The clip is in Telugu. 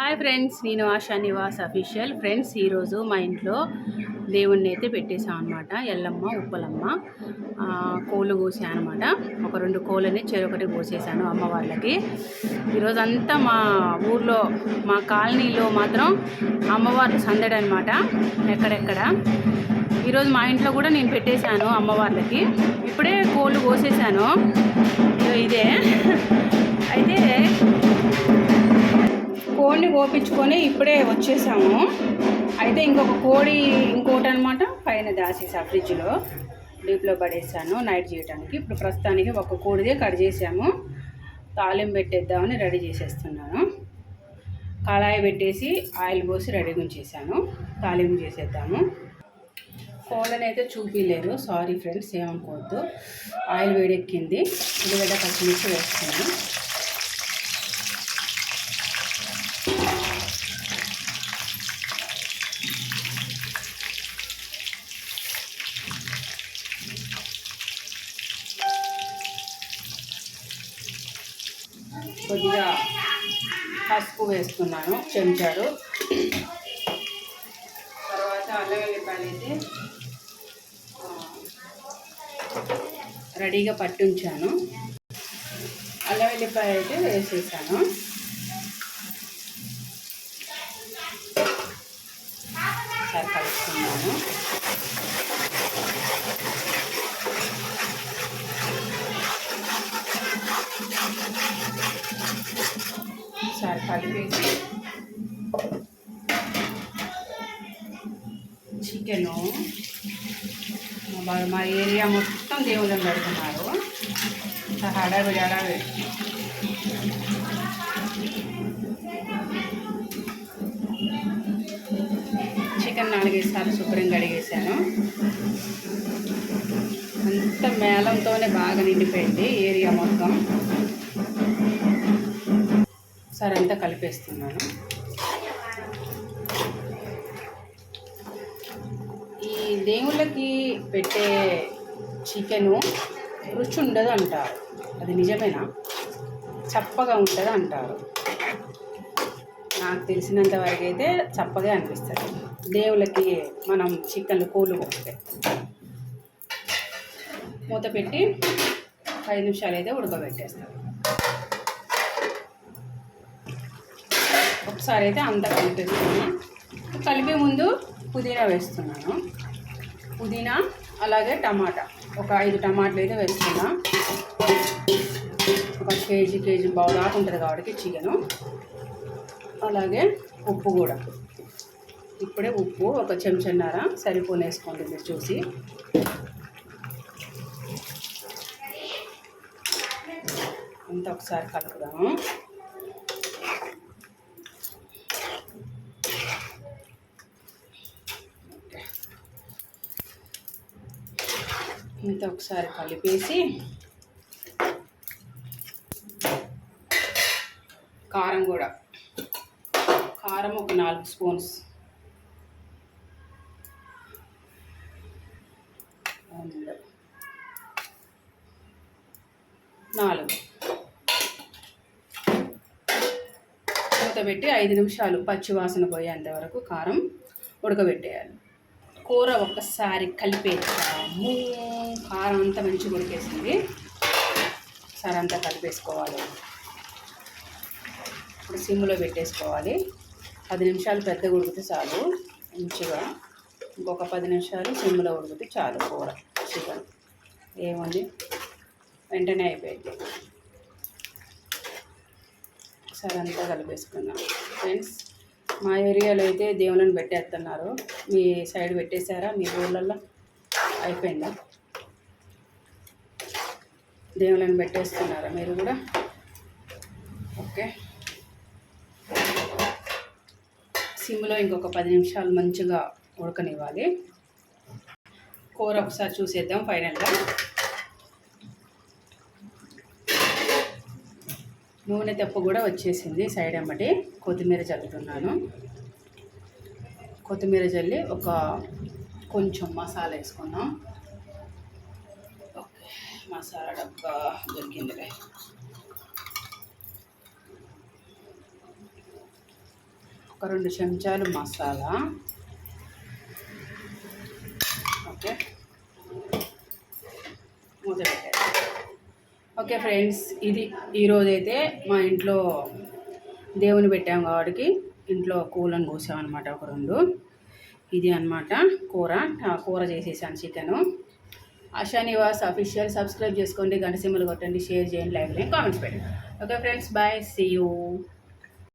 హాయ్ ఫ్రెండ్స్ నేను ఆశా నివాస్ అఫీషియల్ ఫ్రెండ్స్ ఈరోజు మా ఇంట్లో దేవుణ్ణి అయితే పెట్టేశాం అనమాట ఎల్లమ్మ ఉప్పలమ్మ కోళ్ళు కోసాను అనమాట ఒక రెండు కోళ్ళని చెరొకటి కోసేసాను అమ్మవార్లకి. ఈరోజు అంతా మా ఊర్లో మా కాలనీలో మాత్రం అమ్మవార్లు సందడి అనమాట ఎక్కడెక్కడ. ఈరోజు మా ఇంట్లో కూడా నేను పెట్టేశాను అమ్మవార్లకి. ఇప్పుడే కోళ్ళు కోసేసాను ఇదే. అయితే కోడిని కోపించుకొని ఇప్పుడే వచ్చేసాము. అయితే ఇంకొక కోడి ఇంకోటి అనమాట పైన దాసేసా ఫ్రిడ్జ్లో. డీప్లో పడేసాను నైట్ చేయడానికి ఇప్పుడు ప్రస్తుతానికి ఒక కోడిదే కట్ చేసాము. తాలింపు పెట్టేద్దామని రెడీ చేసేస్తున్నాను. కళాయి పెట్టేసి ఆయిల్ పోసి రెడీ ఉంచేసాను. తాలింపు చేసేద్దాము. కోళ్ళని అయితే చూపించలేదు సారీ ఫ్రెండ్స్ ఏమనుకోవద్దు. ఆయిల్ వేడెక్కింది. ఉల్లిగడ్డ పచ్చిమిర్చి వేస్తున్నాను. కొద్దిగా పసుపు వేస్తున్నాను చెంచాడు తర్వాత అల్లం వెల్లిపాయలు అయితే రెడీగా పట్టుంచాను. అల్లం వెల్లిపాయ అయితే వేసేసాను. ఒకసారి కలుపుకున్నాను ఒకసారి కలిపేసి చికెను మా- మా ఏరియా మొత్తం దేవుళ్ళని పెడుతున్నారు. ఇంత హడావిడి హడావిడి. చికెన్ నాలుగైదు సార్లు శుభ్రంగా కడిగేసాను అంత మేళంతోనే బాగా నిండిపోయింది ఏరియా మొత్తం. ఒకసారి అంతా కలిపేస్తున్నాను. ఈ దేవుళ్ళకి పెట్టే చికెను రుచి ఉండదు అంటారు అది నిజమేనా? చప్పగా ఉంటుంది అంటారు నాకు తెలిసినంత వరకు అయితే చప్పగా అనిపిస్తుంది. దేవుళ్ళకి మనం చికెన్లు కోళ్ళు కొట్టే మూత పెట్టి ఐదు నిమిషాలు అయితే ఉడకబెట్టేస్తాం ఒకసారి అయితే అంతా కలిపేసుకుని కలిపే ముందు పుదీనా వేస్తున్నాను. పుదీనా అలాగే టమాటా. ఒక ఐదు టమాటాలు అయితే వేస్తున్నా. ఒక కేజీ కేజీ బావు దాకా ఉంటుంది కాబట్టి చికెను. అలాగే ఉప్పు కూడా. ఇప్పుడే ఉప్పు ఒక చెంచన్నర సరిపోని వేసుకోండి మీరు చూసి. అంతా ఒకసారి కలుపుదాము. ఇంత ఒకసారి కలిపేసి కారం కూడా. కారం ఒక నాలుగు స్పూన్స్. నాలుగు. మూత పెట్టి ఐదు నిమిషాలు పచ్చివాసన పోయేంత వరకు కారం ఉడకబెట్టేయాలి. కూర ఒక్కసారి కలిపేస్తాము కారం అంతా మంచిగా ఉడికేసింది. ఒకసారి అంతా కలిపేసుకోవాలి. ఇప్పుడు సిమ్లో పెట్టేసుకోవాలి. పది నిమిషాలు పెద్దగా ఉడికితే చాలు. మంచిగా ఇంకొక పది నిమిషాలు సిమ్లో ఉడికితే చాలు కూర. చికెన్. ఏముంది? వెంటనే అయిపోయింది. ఒకసారి అంతా కలిపేసుకుందాం. ఫ్రెండ్స్ మా ఏరియాలో అయితే దేవుళ్ళని పెట్టేస్తున్నారు. మీ సైడ్ పెట్టేశారా? మీ ఊళ్ళల్లో అయిపోయిందా? దేవుళ్ళని పెట్టేస్తున్నారా మీరు కూడా? ఓకే. సిమ్లో ఇంకొక పది నిమిషాలు మంచిగా ఉడకనివ్వాలి. కూర ఒకసారి చూసేద్దాం ఫైనల్గా. నూనె తెప్ప కూడా వచ్చేసింది సైడ్ అమ్మటి కొత్తిమీర చల్లుతున్నాను. కొత్తిమీర చల్లి ఒక కొంచెం మసాలా వేసుకున్నాం ఓకే మసాలా డబ్బా దొరికిందిలే ఒక రెండు చెంచాలు మసాలా ఓకే మూత పెట్టేద్దాం. ఓకే ఫ్రెండ్స్ ఇది ఈరోజైతే మా ఇంట్లో దేవుని పెట్టాము కాబట్టి ఇంట్లో కూలను కోసామన్నమాట అనమాట ఒక రెండు. ఇది అన్నమాట కూర. కూర చేసేసాను chicken. Asha Nivas official subscribe చేసుకోండి గంట సింబల్ కొట్టండి షేర్ చేయండి లైక్ చేయండి కామెంట్స్ పెట్టండి. Okay friends bye see you.